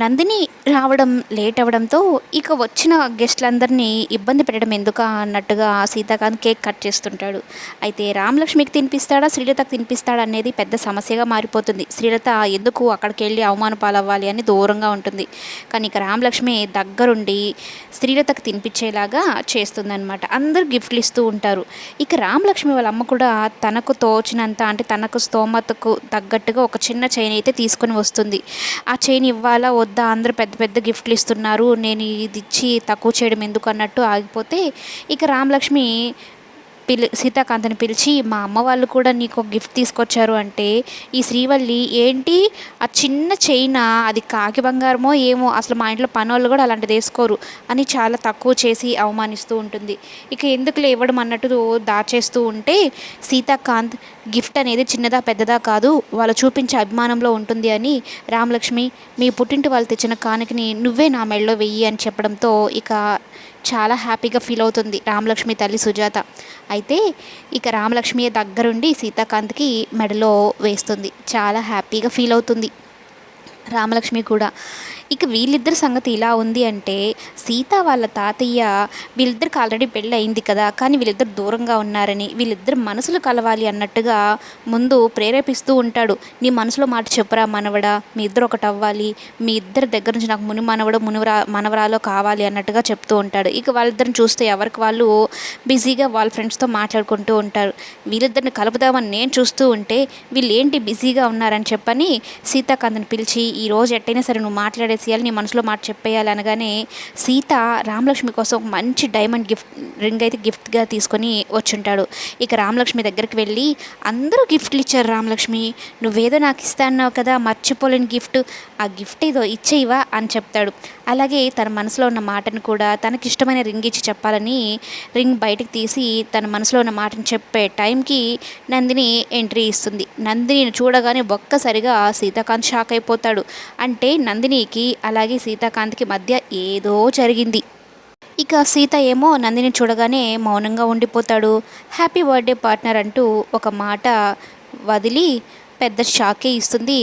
నందిని రావడం లేట్ అవ్వడంతో ఇక వచ్చిన గెస్ట్లందరినీ ఇబ్బంది పెట్టడం ఎందుకా అన్నట్టుగా సీతాకాంత్ కేక్ కట్ చేస్తుంటాడు. అయితే రామలక్ష్మికి తినిపిస్తాడా శ్రీలతకు తినిపిస్తాడా అనేది పెద్ద సమస్యగా మారిపోతుంది. శ్రీలత ఎందుకు అక్కడికి వెళ్ళి అవమాన పాలవ్వాలి అని దూరంగా ఉంటుంది. కానీ ఇక రామలక్ష్మి దగ్గరుండి శ్రీలతకు తినిపించేలాగా చేస్తుందన్నమాట. అందరు గిఫ్ట్లు ఇస్తూ ఉంటారు. ఇక రామలక్ష్మి వాళ్ళ అమ్మ కూడా తనకు తోచినంత అంటే తనకు స్తోమతకు తగ్గట్టుగా ఒక చిన్న చైన్ అయితే తీసుకొని వస్తుంది. ఆ చైన్ ఇవ్వాలా వద్దా అందరూ పెద్ద పెద్ద గిఫ్ట్లు ఇస్తున్నారు నేను ఇది ఇచ్చి తక్కువ చేయడం ఎందుకు అన్నట్టు ఆగిపోతే ఇక రామలక్ష్మి పిలి సీతాకాంతని పిలిచి మా అమ్మ వాళ్ళు కూడా నీకు ఒక గిఫ్ట్ తీసుకొచ్చారు అంటే ఈ శ్రీవల్లి ఏంటి? ఆ చిన్న చైన అది కాకి బంగారమో ఏమో? అసలు మా ఇంట్లో పనోళ్ళు కూడా అలాంటిది వేసుకోరు అని చాలా తక్కువ చేసి అవమానిస్తూ ఉంటుంది. ఇక ఎందుకులే ఇవ్వడం అన్నట్టు దాచేస్తూ ఉంటే సీతాకాంత్ గిఫ్ట్ అనేది చిన్నదా పెద్దదా కాదు వాళ్ళు చూపించే అభిమానంలో ఉంటుంది అని రామలక్ష్మి మీ పుట్టింటి వాళ్ళు తెచ్చిన కానుకని నువ్వే నా మెడలో వెయ్యి అని చెప్పడంతో ఇక చాలా హ్యాపీగా ఫీల్ అవుతుంది రామలక్ష్మి తల్లి సుజాత. అయితే ఇక రామలక్ష్మి దగ్గరుండి సీతాకాంత్కి మెడలో వేస్తుంది. చాలా హ్యాపీగా ఫీల్ అవుతుంది. రామలక్ష్మి కూడా. ఇక వీళ్ళిద్దరి సంగతి ఇలా ఉంది అంటే సీత వాళ్ళ తాతయ్య వీళ్ళిద్దరికి ఆల్రెడీ పెళ్ళి అయింది కదా కానీ వీళ్ళిద్దరు దూరంగా ఉన్నారని వీళ్ళిద్దరు మనసులు కలవాలి అన్నట్టుగా ముందు ప్రేరేపిస్తూ ఉంటాడు. నీ మనసులో మాట చెప్పురా మనవడా మీ ఇద్దరు ఒకటి అవ్వాలి మీ ఇద్దరి దగ్గర నుంచి నాకు ముని మనవడు మునివరా మనవరాలో కావాలి అన్నట్టుగా చెప్తూ ఉంటాడు. ఇక వాళ్ళిద్దరిని చూస్తే ఎవరికి వాళ్ళు బిజీగా వాళ్ళ ఫ్రెండ్స్తో మాట్లాడుకుంటూ ఉంటారు. వీళ్ళిద్దరిని కలుపుదామని నేను చూస్తూ ఉంటే వీళ్ళు ఏంటి బిజీగా ఉన్నారని చెప్పని సీతాకాంత్ని పిలిచి ఈ రోజు ఎట్టయినా సరే నువ్వు మాట్లాడే చేయాలి నీ మనసులో మాట చెప్పేయాలి అనగానే సీత రామలక్ష్మి కోసం ఒక మంచి డైమండ్ గిఫ్ట్ రింగ్ అయితే గిఫ్ట్గా తీసుకొని వచ్చుంటాడు. ఇక రామలక్ష్మి దగ్గరికి వెళ్ళి అందరూ గిఫ్ట్లు ఇచ్చారు రామలక్ష్మి. నువ్వేదో నాకు ఇస్తా అన్నావు కదా మర్చిపోలేని గిఫ్ట్ ఆ గిఫ్ట్ ఏదో ఇచ్చేయివా? అని చెప్తాడు. అలాగే తన మనసులో ఉన్న మాటను కూడా తనకి ఇష్టమైన రింగ్ ఇచ్చి చెప్పాలని రింగ్ బయటకు తీసి తన మనసులో ఉన్న మాటను చెప్పే టైంకి నందిని ఎంట్రీ ఇస్తుంది. నందిని చూడగానే ఒక్కసారిగా సీతాకాంత్ షాక్ అయిపోతాడు. అంటే నందినికి అలాగే సీతాకాంత్కి మధ్య ఏదో జరిగింది. ఇక సీత ఏమో నందిని చూడగానే మౌనంగా ఉండిపోతాడు. హ్యాపీ బర్త్డే పార్ట్నర్ అంటూ ఒక మాట వదిలి పెద్ద షాకే ఇస్తుంది